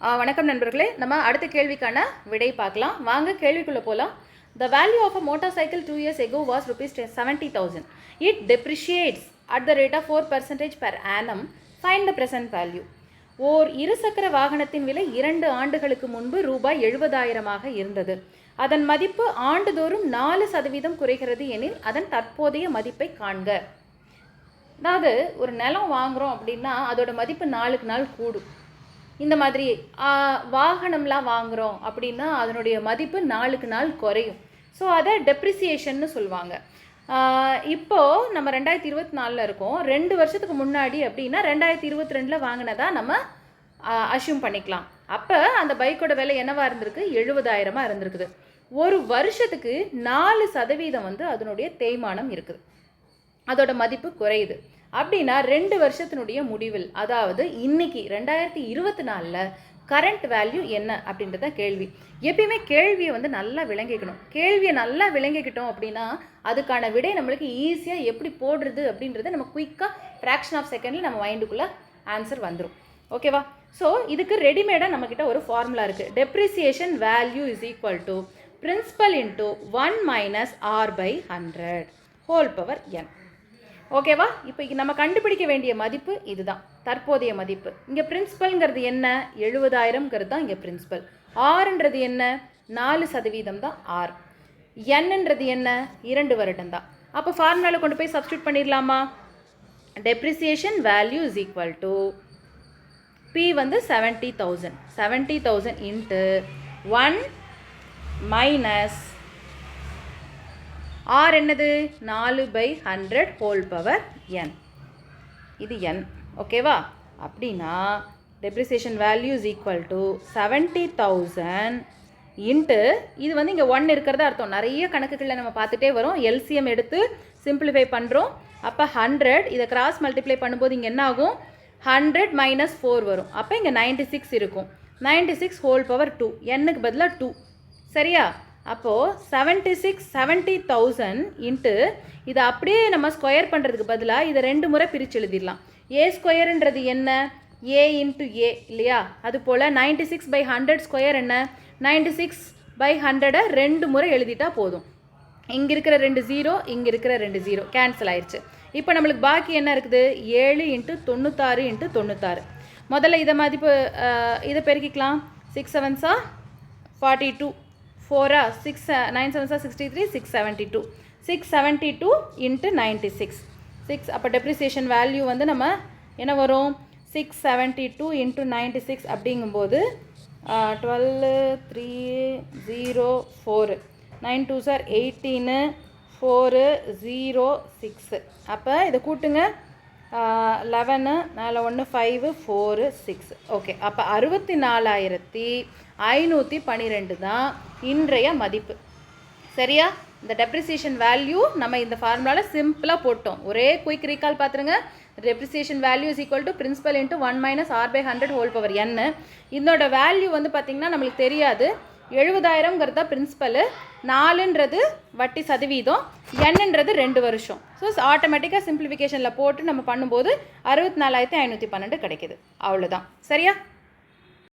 வணக்கம் நண்பர்களே. நம்ம அடுத்த கேள்விக்கான விடை பார்க்கலாம். வாங்க கேள்விக்குள்ளே போகலாம் the value of a motorcycle two years ago was rupees seventy thousand it depreciates at the rate of four percentage per annum find the present value or இருசக்கர வாகனத்தின் விலை இரண்டு ஆண்டுகளுக்கு முன்பு ரூபாய் எழுபதாயிரமாக இருந்தது. அதன் மதிப்பு ஆண்டுதோறும் நாலு சதவீதம் குறைகிறது எனில் அதன் தற்போதைய மதிப்பை காண்க. அதாவது ஒரு நிலம் வாங்குகிறோம் அப்படின்னா அதோட மதிப்பு நாளுக்கு நாள் கூடும். இந்த மாதிரி வாகனம்லாம் வாங்குறோம். அப்படின்னா அதனுடைய மதிப்பு நாளுக்கு நாள் குறையும். ஸோ அதை டெப்ரிசியேஷன்னு சொல்லுவாங்க. இப்போது நம்ம ரெண்டாயிரத்தி இருபத்தி நாலில் இருக்கோம். ரெண்டு வருஷத்துக்கு முன்னாடி அப்படின்னா ரெண்டாயிரத்தி இருபத்தி ரெண்டில் வாங்கினதா நம்ம அஷ்யூம் பண்ணிக்கலாம். அப்போ அந்த பைக்கோட விலை என்னவாக இருந்திருக்கு? எழுபதாயிரமாக இருந்திருக்குது. ஒரு வருஷத்துக்கு நாலு சதவீதம் வந்து அதனுடைய தேய்மானம் இருக்குது. அதோட மதிப்பு குறையுது. அப்படின்னா ரெண்டு வருஷத்தினுடைய முடிவில் அதாவது இன்னைக்கு ரெண்டாயிரத்தி இருபத்தி நாலில் கரண்ட் வேல்யூ என்ன அப்படின்றத கேள்வி. எப்பயுமே கேள்வியை வந்து நல்லா விளங்கிக்கணும். கேள்வியை நல்லா விளங்கிக்கிட்டோம் அப்படின்னா அதுக்கான விடை நம்மளுக்கு ஈஸியாக எப்படி போடுறது அப்படின்றத நம்ம குயிக்காக ஃப்ராக்ஷன் ஆஃப் செகண்டில் நம்ம மைண்டுக்குள்ளே ஆன்சர் வந்துடும் ஓகேவா ஸோ இதுக்கு ரெடிமேடாக நம்மக்கிட்ட ஒரு ஃபார்முலா இருக்குது depreciation value is equal to principal into one minus R by hundred whole power N ஓகேவா? இப்போ நம்ம கண்டுபிடிக்க வேண்டிய மதிப்பு இதுதான். தற்போதைய மதிப்பு. இங்கே பிரின்ஸிபல்ங்கிறது என்ன? எழுபதாயிரம்ங்கிறது தான் இங்கே பிரின்ஸிபல் ஆறுன்றது என்ன? நாலு சதவீதம் தான் ஆர் என்னன்றது என்ன? இரண்டு வருடம் தான். அப்போ ஃபார்முலாவில் கொண்டு போய் சப்ஸ்டியூட் பண்ணிடலாமா? Depreciation value is equal to P வந்து seventy thousand seventy thousand into one minus R என்னது? நாலு by hundred whole power N இது என் ஓகேவா அப்படின்னா depreciation value is equal to seventy thousand into இது வந்து இங்கே ஒன் இருக்கிறதா அர்த்தம். நிறைய கணக்குகளில் நம்ம பார்த்துட்டே வரோம். எல்சிஎம் எடுத்து சிம்பிளிஃபை பண்ணுறோம் அப்போ ஹண்ட்ரட் இதை கிராஸ் மல்டிப்ளை பண்ணும்போது இங்கே என்ன ஆகும் ஹண்ட்ரட் மைனஸ் ஃபோர் வரும். அப்போ இங்கே நைன்ட்டி சிக்ஸ் இருக்கும். Ninety six whole power two என்னுக்கு பதிலாக டூ சரியா? அப்போது seventy six seventy thousand into இதை அப்படியே நம்ம ஸ்கொயர் பண்ணுறதுக்கு பதிலாக இதை ரெண்டு முறை பிரித்து எழுதிடலாம். ஏ ஸ்கொயருன்றது என்ன? ஏ இன்ட்டு ஏ இல்லையா? அது போல் ninety six by hundred square என்ன? நைன்டி சிக்ஸ் பை ஹண்ட்ரடை ரெண்டு முறை எழுதிட்டா போதும். இங்கே இருக்கிற ரெண்டு ஜீரோ இங்கே இருக்கிற ரெண்டு ஜீரோ கேன்சல் ஆயிடுச்சு இப்போ நம்மளுக்கு பாக்கி என்ன இருக்குது? ஏழு இன்ட்டு தொண்ணூத்தாறு இன்ட்டு தொண்ணூத்தாறு. முதல்ல இதை மதிப்பு இதை பெருக்கிக்கலாம். சிக்ஸ் செவன்ஸா ஃபார்ட்டி டூ ஃபோரா six nine sir sixty three six seventy two six seventy two into ninety six six அப்போ டெப்ரிசியேஷன் வேல்யூ வந்து நம்ம என்ன வரும்? Six seventy two into ninety six அப்படிங்கும்போது twelve three zero four nine two sir eighteen four zero six அப்போ இதை கூட்டுங்க. Eleven நாலு ஒன்று ஃபைவு ஃபோரு சிக்ஸ் ஓகே அப்போ அறுபத்தி நாலாயிரத்தி ஐநூற்றி பன்னிரெண்டு தான் இன்றைய மதிப்பு. சரியா? இந்த டெப்ரிசியேஷன் வேல்யூ நம்ம இந்த ஃபார்முலாவில் சிம்பிளாக போட்டோம். ஒரே குயிக் ரீகால் பார்த்துருங்க depreciation value is equal to principal into one minus R by hundred whole power என்ன இதோட வேல்யூ வந்து பார்த்திங்கன்னா நம்மளுக்கு தெரியாது. எழுபதாயிரங்கிறது தான் நாலுன்றது வட்டி சதவீதம் என்னன்றது ரெண்டு வருஷம். ஸோ ஆட்டோமேட்டிக்காக சிம்பிளிஃபிகேஷனில் போட்டு நம்ம பண்ணும்போது அறுபத்தி நாலாயிரத்தி ஐநூற்றி பன்னெண்டு கிடைக்குது. அவ்வளோதான் சரியா?